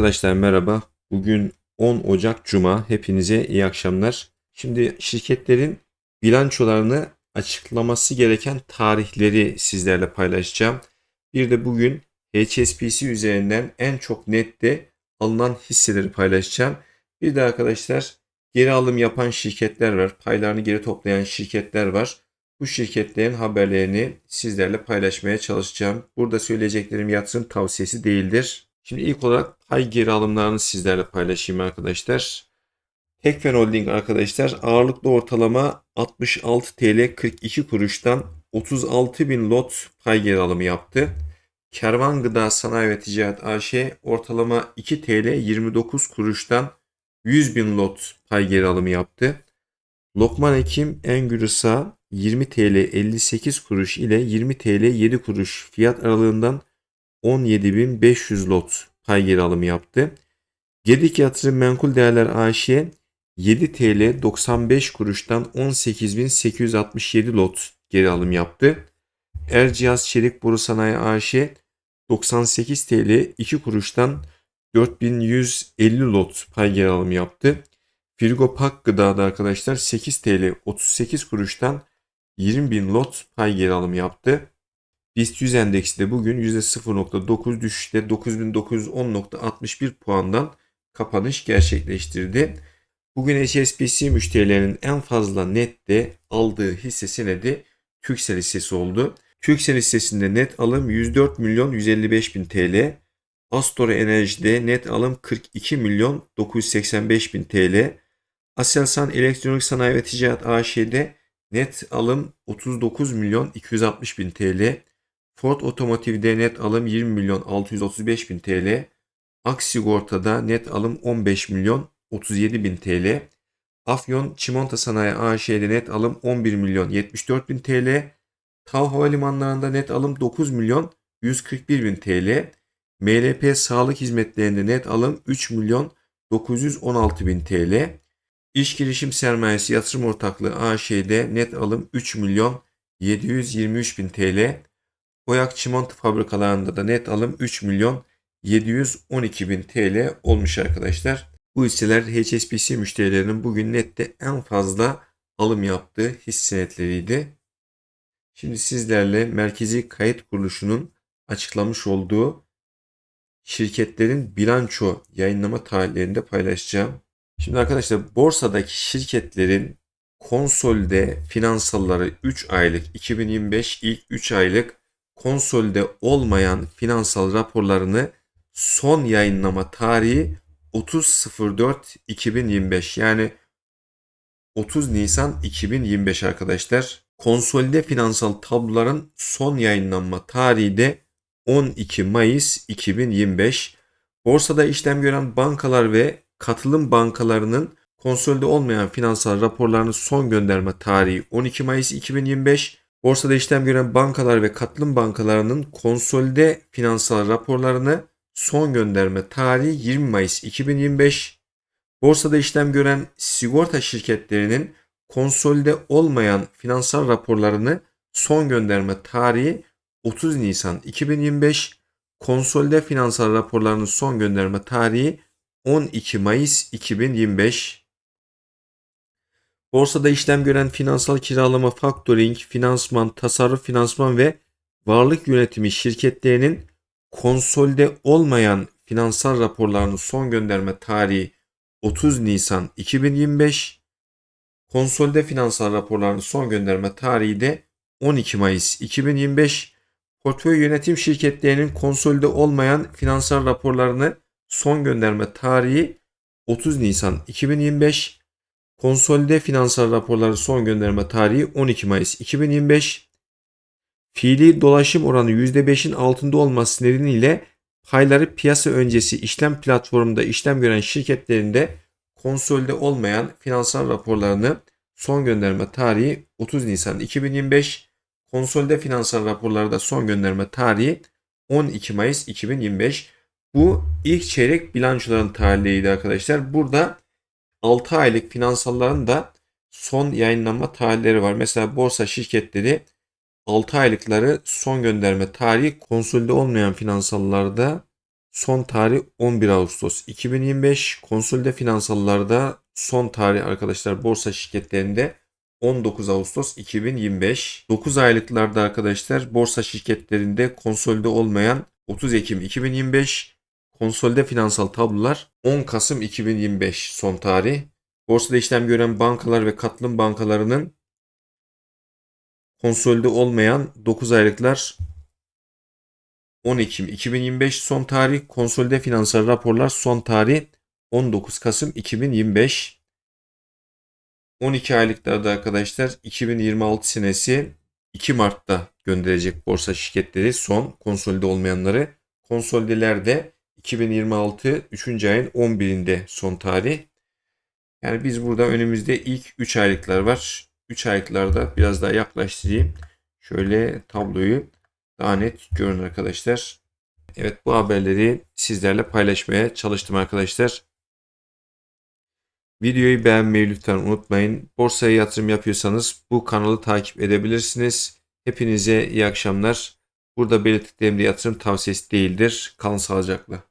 Arkadaşlar merhaba. Bugün 10 Ocak Cuma. Hepinize iyi akşamlar. Şimdi şirketlerin bilançolarını açıklaması gereken tarihleri sizlerle paylaşacağım. Bir de bugün HSBC üzerinden en çok nette alınan hisseleri paylaşacağım. Bir de arkadaşlar geri alım yapan şirketler var. Paylarını geri toplayan şirketler var. Bu şirketlerin haberlerini sizlerle paylaşmaya çalışacağım. Burada söyleyeceklerim yatırım tavsiyesi değildir. Şimdi ilk olarak pay geri alımlarını sizlerle paylaşayım arkadaşlar. Tekfen Holding arkadaşlar ağırlıklı ortalama 66 TL 42 kuruştan 36 bin lot pay geri alımı yaptı. Kervan Gıda Sanayi ve Ticaret AŞ ortalama 2 TL 29 kuruştan 100 bin lot pay geri alımı yaptı. Lokman Ekim Engürüsa 20 TL 58 kuruş ile 20 TL 7 kuruş fiyat aralığından 17.500 lot pay geri alımı yaptı. Gedik Yatırım Menkul Değerler AŞ 7 TL 95 kuruştan 18.867 lot geri alım yaptı. Erciyes Çelik Boru Sanayi AŞ 98 TL 2 kuruştan 4150 lot pay geri alım yaptı. Frigo Pak Gıda'da arkadaşlar 8 TL 38 kuruştan 20 bin lot pay geri alım yaptı. BIST 100 endeksi de bugün %0.9 düşüşte 9910.61 puandan kapanış gerçekleştirdi. Bugün HSBC müşterilerinin en fazla nette aldığı hisse senedi Türksel hissesi oldu. Türksel hissesinde net alım 104 milyon 155 bin TL. Astor Enerji'de net alım 42 milyon 985 bin TL. Aselsan Elektronik Sanayi ve Ticaret AŞ'de net alım 39 milyon 260 bin TL. Ford Otomotiv'de net alım 20 milyon 635 bin TL. Aksigorta'da net alım 15 milyon 37 bin TL. Afyon Çimento Sanayi AŞ'de net alım 11 milyon 74 bin TL. Tav Havalimanları'nda net alım 9 milyon 141 bin TL. MLP Sağlık Hizmetlerinde net alım 3 milyon 916 bin TL. İş Girişim Sermayesi Yatırım Ortaklığı AŞ'de net alım 3 milyon 723 bin TL. Oyak çimento fabrikalarında da net alım 3 milyon 712 bin TL olmuş arkadaşlar. Bu hisseler HSBC müşterilerinin bugün nette en fazla alım yaptığı hisse. Şimdi sizlerle Merkezi Kayıt Kuruluşu'nun açıklamış olduğu şirketlerin bilanço yayınlama tarihlerini de paylaşacağım. Şimdi arkadaşlar borsadaki şirketlerin konsolde finansalları 3 aylık 2025 ilk 3 aylık konsolde olmayan finansal raporlarını son yayınlama tarihi 30.04.2025 yani 30 Nisan 2025 arkadaşlar. Konsolide finansal tabloların son yayınlanma tarihi de 12 Mayıs 2025. Borsada işlem gören bankalar ve katılım bankalarının konsolide olmayan finansal raporlarını son gönderme tarihi 12 Mayıs 2025. Borsada işlem gören bankalar ve katılım bankalarının konsolide finansal raporlarını son gönderme tarihi 20 Mayıs 2025. Borsada işlem gören sigorta şirketlerinin konsolide olmayan finansal raporlarını son gönderme tarihi 30 Nisan 2025. Konsolide finansal raporlarının son gönderme tarihi 12 Mayıs 2025. Borsada işlem gören finansal kiralama, faktoring, finansman, tasarruf finansman ve varlık yönetimi şirketlerinin konsolide olmayan finansal raporlarını son gönderme tarihi 30 Nisan 2025. Konsolide finansal raporlarını son gönderme tarihi de 12 Mayıs 2025. Portföy yönetim şirketlerinin konsolide olmayan finansal raporlarını son gönderme tarihi 30 Nisan 2025. Konsolide finansal raporları son gönderme tarihi 12 Mayıs 2025. Fiili dolaşım oranı %5'in altında olması nedeniyle payları piyasa öncesi işlem platformunda işlem gören şirketlerinde konsolide olmayan finansal raporlarını son gönderme tarihi 30 Nisan 2025. Konsolide finansal raporlarda son gönderme tarihi 12 Mayıs 2025. Bu ilk çeyrek bilançoların tarihiydi arkadaşlar. Burada 6 aylık finansalların da son yayınlanma tarihleri var. Mesela borsa şirketleri 6 aylıkları son gönderme tarihi konsolide olmayan finansallarda Son tarih 11 Ağustos 2025. Konsolide finansallarda son tarih arkadaşlar borsa şirketlerinde 19 Ağustos 2025. 9 aylıklarda arkadaşlar borsa şirketlerinde konsolide olmayan 30 Ekim 2025. Konsolide finansal tablolar 10 Kasım 2025 son tarih. Borsada işlem gören bankalar ve katılım bankalarının konsolide olmayan 9 aylıklar 10 Ekim 2025 son tarih. Konsolide finansal raporlar son tarih 19 Kasım 2025. 12 aylıklarda arkadaşlar 2026 senesi 2 Mart'ta gönderecek borsa şirketleri son konsolide olmayanları. Konsolideler de 2026 3. ayın 11'inde son tarih. Yani biz burada önümüzde ilk 3 aylıklar var. 3 aylıklarda biraz daha yaklaştırayım. Şöyle tabloyu daha net görün arkadaşlar. Evet bu haberleri sizlerle paylaşmaya çalıştım arkadaşlar. Videoyu beğenmeyi lütfen unutmayın. Borsaya yatırım yapıyorsanız bu kanalı takip edebilirsiniz. Hepinize iyi akşamlar. Burada belirttiklerim de yatırım tavsiyesi değildir. Kalın sağlıcakla.